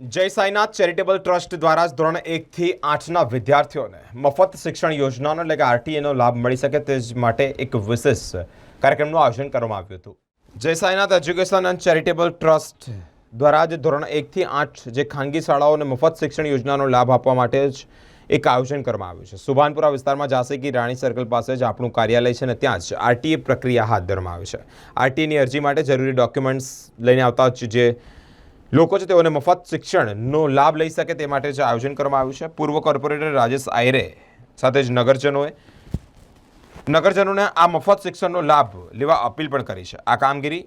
જય Sainath charitable trust દ્વારા ધોરણ એકથી આઠના વિદ્યાર્થીઓને મફત શિક્ષણ યોજનાનો એટલે કે આરટીએનો લાભ મળી શકે તે જ માટે એક વિશેષ કાર્યક્રમનું આયોજન કરવામાં આવ્યું હતું. Jai Sainath education and charitable trust દ્વારા જ ધોરણ એકથી આઠ જે ખાનગી શાળાઓને મફત શિક્ષણ યોજનાનો લાભ આપવા માટે જ એક આયોજન કરવામાં આવ્યું છે. સુભાનપુરા વિસ્તારમાં ઝાંસી રાણી સર્કલ પાસે જ આપણું કાર્યાલય છે અને ત્યાં જ આરટીએ પ્રક્રિયા હાથ ધરવામાં આવી છે. આરટીએની અરજી માટે જરૂરી ડોક્યુમેન્ટ્સ લઈને આવતા જે લોકો છે તેઓને મફત શિક્ષણનો લાભ લઈ શકે તે માટે જે આયોજન કરવામાં આવ્યું છે. પૂર્વ કોર્પોરેટર રાજેશ આયરે સાથે જ નગરજનોએ નગરજનોને આ મફત શિક્ષણનો લાભ લેવા અપીલ પણ કરી છે. આ કામગીરી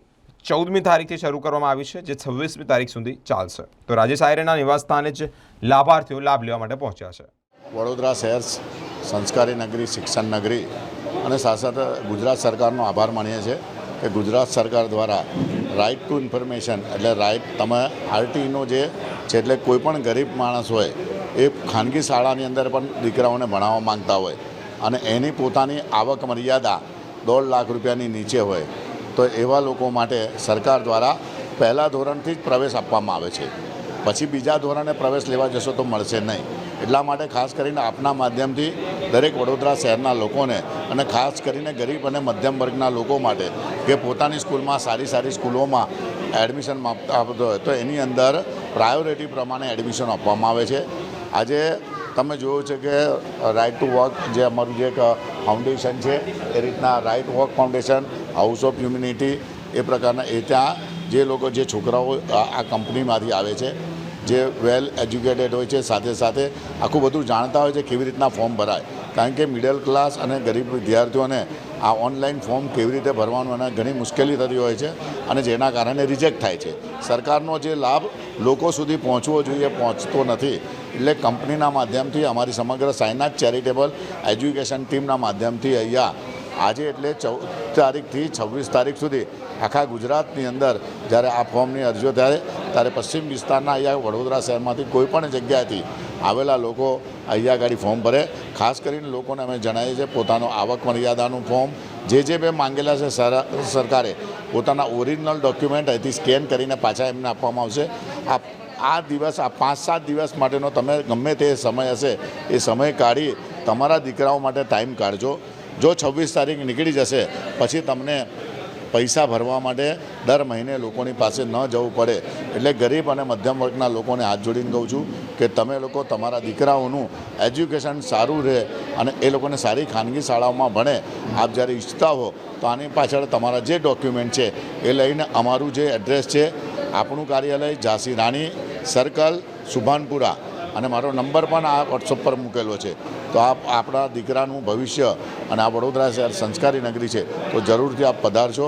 ચૌદમી તારીખથી શરૂ કરવામાં આવી છે, જે છવ્વીસમી તારીખ સુધી ચાલશે. તો રાજેશ આયરેના નિવાસસ્થાને જ લાભાર્થીઓ લાભ લેવા માટે પહોંચ્યા છે. વડોદરા શહેર સંસ્કારી નગરી, શિક્ષણ નગરી અને સાથે ગુજરાત સરકારનો આભાર માનીએ છીએ. કે ગુજરાત સરકાર દ્વારા રાઇટ ટુ ઇન્ફોર્મેશન એટલે રાઇટ તમે આરટીનો જે છે, એટલે કોઈ પણ ગરીબ માણસ હોય, એ ખાનગી શાળાની અંદર પણ દીકરાઓને ભણાવવા માંગતા હોય અને એની પોતાની આવક મર્યાદા દોઢ લાખ રૂપિયાની નીચે હોય, તો એવા લોકો માટે સરકાર દ્વારા પહેલાં ધોરણથી જ પ્રવેશ આપવામાં આવે છે. પછી બીજા ધોરણે પ્રવેશ લેવા જશો તો મળશે નહીં. એટલા માટે ખાસ કરીને આપના માધ્યમથી દરેક વડોદરા શહેરના લોકોને અને ખાસ કરીને ગરીબ અને મધ્યમ વર્ગના લોકો માટે કે પોતાની સ્કૂલમાં સારી સારી સ્કૂલોમાં એડમિશન આપતો હોય, તો એની અંદર પ્રાયોરિટી પ્રમાણે એડમિશન આપવામાં આવે છે. આજે તમે જોયું છે કે રાઇટ ટુ વર્ક જે અમારું જે એક ફાઉન્ડેશન છે, એ રીતના right work foundation house of humanity એ પ્રકારના એ ત્યાં જે લોકો, જે છોકરાઓ આ કંપનીમાંથી આવે છે જે વેલ એજ્યુકેટેડ હોય છે, સાથે સાથે આખું બધું જાણતા હોય છે કેવી રીતના ફોર્મ ભરાય. કારણ કે મિડલ ક્લાસ અને ગરીબ વિદ્યાર્થીઓને આ ઓનલાઈન ફોર્મ કેવી રીતે ભરવાનું અને ઘણી મુશ્કેલી થતી હોય છે અને જેના કારણે રિજેક્ટ થાય છે. સરકારનો જે લાભ લોકો સુધી પહોંચવો જોઈએ, પહોંચતો નથી. એટલે કંપનીના માધ્યમથી અમારી સમગ્ર સાયનાથ ચેરિટેબલ એજ્યુકેશન ટીમના માધ્યમથી અહીંયા આજે એટલે ચૌદ તારીખથી છવ્વીસ તારીખ સુધી આખા ગુજરાતની અંદર જ્યારે આ ફોર્મની અરજીઓ થાય ત્યારે પશ્ચિમ વિસ્તારના અહીંયા વડોદરા શહેરમાંથી કોઈ પણ જગ્યાએથી આવેલા લોકો અહીંયા આગળ ફોર્મ ભરે. ખાસ કરીને લોકોને અમે જણાવીએ છીએ પોતાનો આવક મર્યાદાનું ફોર્મ. જે જે બે માંગેલા છે સર- સરકારે પોતાના ઓરિજિનલ ડોક્યુમેન્ટ અહીંથી સ્કેન કરીને પાછા એમને આપવામાં આવશે. આ આ દિવસ, આ પાંચ સાત દિવસ માટેનો તમે ગમે તે સમય હશે, એ સમય કાઢી તમારા દીકરાઓ માટે ટાઈમ કાઢજો. જો છવ્વીસ તારીખ નીકળી જશે, પછી તમને પૈસા ભરવા માટે દર મહિને લોકોની પાસે ન જવું પડે. એટલે ગરીબ અને મધ્યમ વર્ગના લોકોને હાથ જોડીને કહું છું કે તમે લોકો તમારા દીકરાઓનું એજ્યુકેશન સારું રહે અને એ લોકોને સારી ખાનગી શાળાઓમાં ભણે. આપ જ્યારે ઈચ્છતા હો તો આની પાછળ તમારા જે ડોક્યુમેન્ટ છે એ લઈને અમારું જે એડ્રેસ છે, આપણું કાર્યાલય ઝાંસી રાણી, સર્કલ, સુભાનપુરા. અને મારો નંબર પણ આ વોટ્સઅપ પર મૂકેલો છે. તો આપ આપણા દીકરાનું ભવિષ્ય અને આ વડોદરા શહેર સંસ્કારી નગરી છે, તો જરૂરથી આપ પધારશો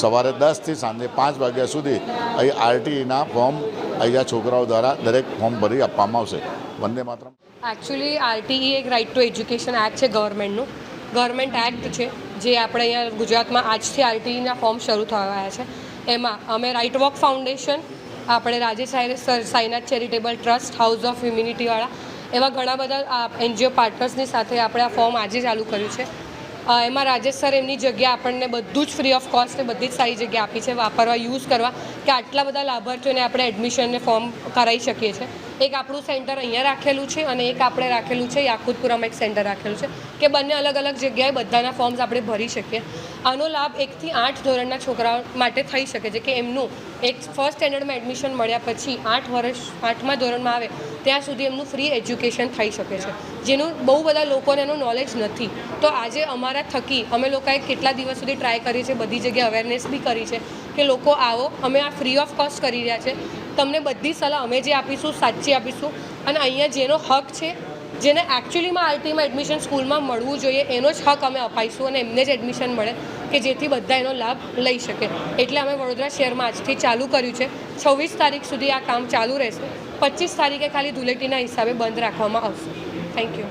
સવારે દસથી સાંજે પાંચ વાગ્યા સુધી અહીં આરટીઈના ફોર્મ અહીંયા છોકરાઓ દ્વારા દરેક ફોર્મ ભરી આપવામાં આવશે. વંદે માત્ર એકચ્યુઅલી આરટીઈ એક રાઇટ ટુ એજ્યુકેશન એક્ટ છે ગવર્મેન્ટનું ગવર્મેન્ટ એક્ટ છે જે આપણે અહીંયા ગુજરાતમાં આજથી આરટીઈના ફોર્મ શરૂ થયા છે. એમાં અમે રાઇટ વોક ફાઉન્ડેશન આપણે Rajesh Sainath charitable trust, house of હ્યુમિનિટીવાળા, એવા ઘણા બધા એનજીઓ પાર્ટનર્સની સાથે આપણે આ ફોર્મ આજે ચાલુ કર્યું છે. એમાં રાજેશ સર એમની જગ્યા આપણને બધું જ ફ્રી ઓફ કોસ્ટ બધી જ સારી જગ્યા આપી છે, વાપરવા યુઝ કરવા, કે આટલા બધા લાભાર્થીઓને આપણે એડમિશનને ફોર્મ કરાવી શકીએ છીએ. એક આપણું સેન્ટર અહીંયા રાખેલું છે અને એક આપણે રાખેલું છે યાકુતપુરામાં એક સેન્ટર રાખેલું છે કે બંને અલગ અલગ જગ્યાએ બધાના ફોર્મ્સ આપણે ભરી શકીએ. આનો લાભ એકથી આઠ ધોરણના છોકરાઓ માટે થઈ શકે છે કે એમનું એક ફર્સ્ટ સ્ટેન્ડર્ડમાં એડમિશન મળ્યા પછી આઠ વર્ષ, આઠમા ધોરણમાં આવે, ત્યાં સુધી એમનું ફ્રી એજ્યુકેશન થઈ શકે છે. જેનું બહુ બધા લોકોને એનું નોલેજ નથી. તો આજે અમારા થકી અમે લોકોએ કેટલા દિવસ સુધી ટ્રાય કરી છે, બધી જગ્યાએ અવેરનેસ બી કરી છે કે લોકો આવો, અમે આ ફ્રી ઓફ કોસ્ટ કરી રહ્યા છે. તમને બધી સલાહ અમે જે આપીશું, સાચી આપીશું. અને અહીંયા જેનો હક છે, જેને એકચ્યુઅલીમાં આરટીમાં એડમિશન સ્કૂલમાં મળવું જોઈએ, એનો જ હક અમે અપાઈશું અને એમને જ એડમિશન મળે કે જેથી બધા એનો લાભ લઈ શકે. એટલે અમે વડોદરા શહેરમાં આજથી ચાલુ કર્યું છે. છવ્વીસ તારીખ સુધી આ કામ ચાલુ રહેશે. પચીસ તારીખે ખાલી ધુલેટીના હિસાબે બંધ રાખવામાં આવશે. Thank you